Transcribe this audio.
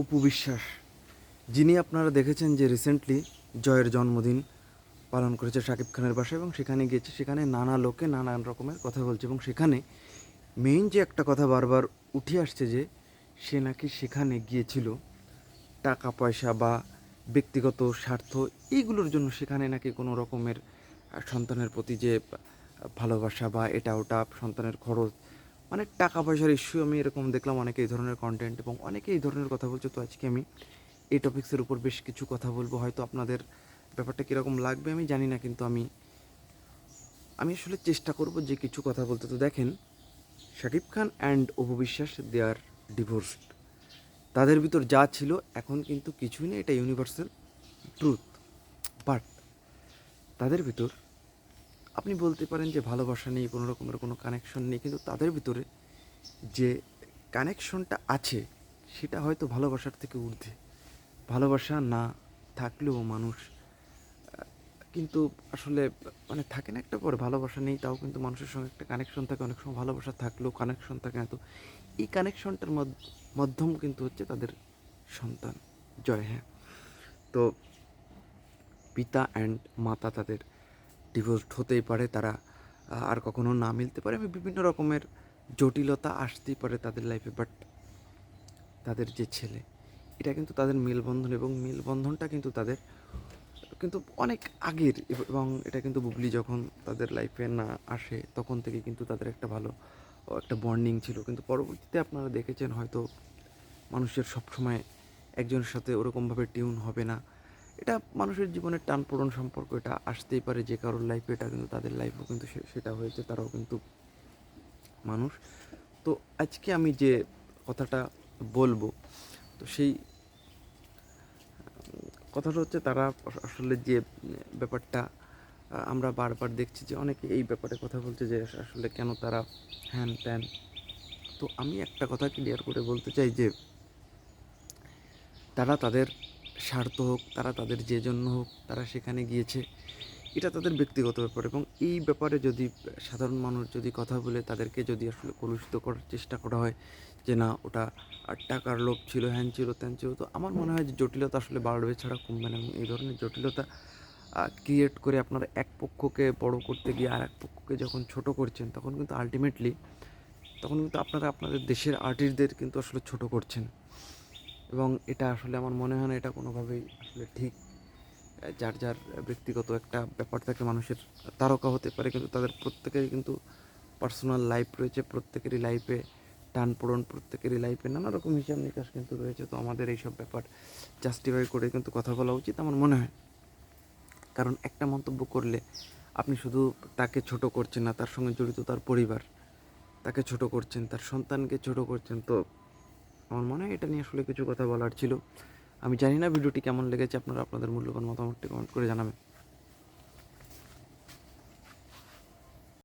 অপু বিশ্বাস যিনি আপনারা দেখেছেন যে রিসেন্টলি জয়ের জন্মদিন পালন করেছে শাকিব খানের বাসায় এবং সেখানে গিয়েছে, সেখানে নানা লোকে নানান রকমের কথা বলছে এবং সেখানে মেইন যে একটা কথা বারবার উঠে আসছে যে সে নাকি সেখানে গিয়েছিল, টাকা, পয়সা বা ব্যক্তিগত স্বার্থ এইগুলোর জন্য সেখানে নাকি কোনো রকমের সন্তানের প্রতি যে ভালোবাসা বা এটা ওটা সন্তানের খরচ মানে টাকা পয়সার ইস্যু আমি এরকম দেখলাম, অনেকে এই ধরনের কন্টেন্ট এবং অনেকে এই ধরনের কথা বলছে। তো আজকে আমি এই টপিক্সের উপর বেশ কিছু কথা বলব। হয়তো আপনাদের ব্যাপারটা কীরকম লাগবে আমি জানি না, কিন্তু আমি আমি আসলে চেষ্টা করব যে কিছু কথা বলতে। তো দেখেন, Shakib Khan and Apu Biswas they are divorced তাদের ভিতর যা ছিল, এখন কিন্তু কিছুই নেই এটা ইউনিভার্সাল ট্রুথ বাট তাদের ভিতর আপনি বলতে পারেন যে ভালোবাসা নেই কোনো রকমের কোনো কানেকশন নেই, কিন্তু তাদের ভিতরে যে কানেকশনটা আছে, সেটা হয়তো ভালোবাসার থেকে ঊর্ধ্বে। ভালোবাসা না থাকলেও মানুষ কিন্তু আসলে মানে থাকে না একটা পরে ভালোবাসা নেই, তাও কিন্তু মানুষের সঙ্গে একটা কানেকশন থাকে, অনেক সময় ভালোবাসা থাকলেও কানেকশন থাকে না। তো এই কানেকশনটার মাধ্যম কিন্তু হচ্ছে তাদের সন্তান, জয় হ্যাঁ। তো পিতা অ্যান্ড মাতা তাদের ডিভোর্সড হতেই পারে, তারা আর কখনো না মিলতে পারে। বিভিন্ন রকমের জটিলতা আসতেই পারে তাদের লাইফে বাট তাদের যে ছেলে, এটা কিন্তু তাদের মেলবন্ধন এবং মেলবন্ধনটা কিন্তু তাদের, কিন্তু অনেক আগের এবং এটা কিন্তু বুবলি যখন তাদের লাইফে না আসে, তখন থেকে কিন্তু তাদের একটা ভালো একটা বন্ডিং ছিল। কিন্তু পরবর্তীতে আপনারা দেখেছেন হয়তো মানুষের সবসময় একজনের সাথে ওরকমভাবে টিউন হবে না। এটা মানুষের জীবনের টানপোড়ন সম্পর্ক, এটা আসতেই পারে যে কারোর লাইফে এটা কিন্তু তাদের লাইফেও কিন্তু সেটা হয়েছে, তারাও কিন্তু মানুষ। তো আজকে আমি যে কথাটা বলব, তো সেই, কথাটা হচ্ছে তারা আসলে যে ব্যাপারটা আমরা বারবার দেখছি যে অনেকে এই ব্যাপারে কথা বলছে যে আসলে কেন তারা হ্যান ত্যান। তো আমি একটা কথা ক্লিয়ার করে বলতে চাই যে, তারা তাদের স্বার্থ হোক, তারা তাদের যে জন্য হোক, তারা সেখানে গিয়েছে। এটা তাদের ব্যক্তিগত ব্যাপার এবং এই ব্যাপারে যদি সাধারণ মানুষ যদি কথা বলে, তাদেরকে যদি আসলে কলুষিত করার চেষ্টা করা হয়, যে না, ওটা টাকার লোভ ছিল, হ্যান ছিল, ত্যান ছিল, তো আমার মনে হয় যে জটিলতা আসলে বাড়বে ছাড়া কমবে না এই ধরনের জটিলতা ক্রিয়েট করে আপনারা এক পক্ষকে বড় করতে গিয়ে আর এক পক্ষকে যখন ছোট করছেন, তখন কিন্তু আলটিমেটলি তখন কিন্তু আপনারা আপনাদের দেশের আর্টিস্টদের কিন্তু আসলে ছোট করছেন। এবং এটা আসলে আমার মনে হয় না এটা কোনোভাবেই আসলে ঠিক। যার যার ব্যক্তিগত একটা ব্যাপার থাকে মানুষের, তারকা হতে পারে, কিন্তু তাদের প্রত্যেকেরই কিন্তু পার্সোনাল লাইফ রয়েছে, প্রত্যেকেরই লাইফে টান পূরণ প্রত্যেকেরই লাইফে নানা রকম হিসাব নিকাশ কিন্তু রয়েছে। তো আমাদের এইসব ব্যাপার জাস্টিফাই করে কিন্তু কথা বলা উচিত আমার মনে হয়। কারণ একটা মন্তব্য করলে আপনি শুধু তাকে ছোট করছেন না, তার সঙ্গে জড়িত তার পরিবার, তাকে ছোট করছেন, তার সন্তানকে ছোট করছেন, তো আমার মনে হয় এটা নিয়ে আসলে কিছু কথা বলার ছিল। আমি জানি না ভিডিওটি কেমন লেগেছে, আপনারা আপনাদের মূল্যবান মতামতটি কমেন্ট করে জানাবেন।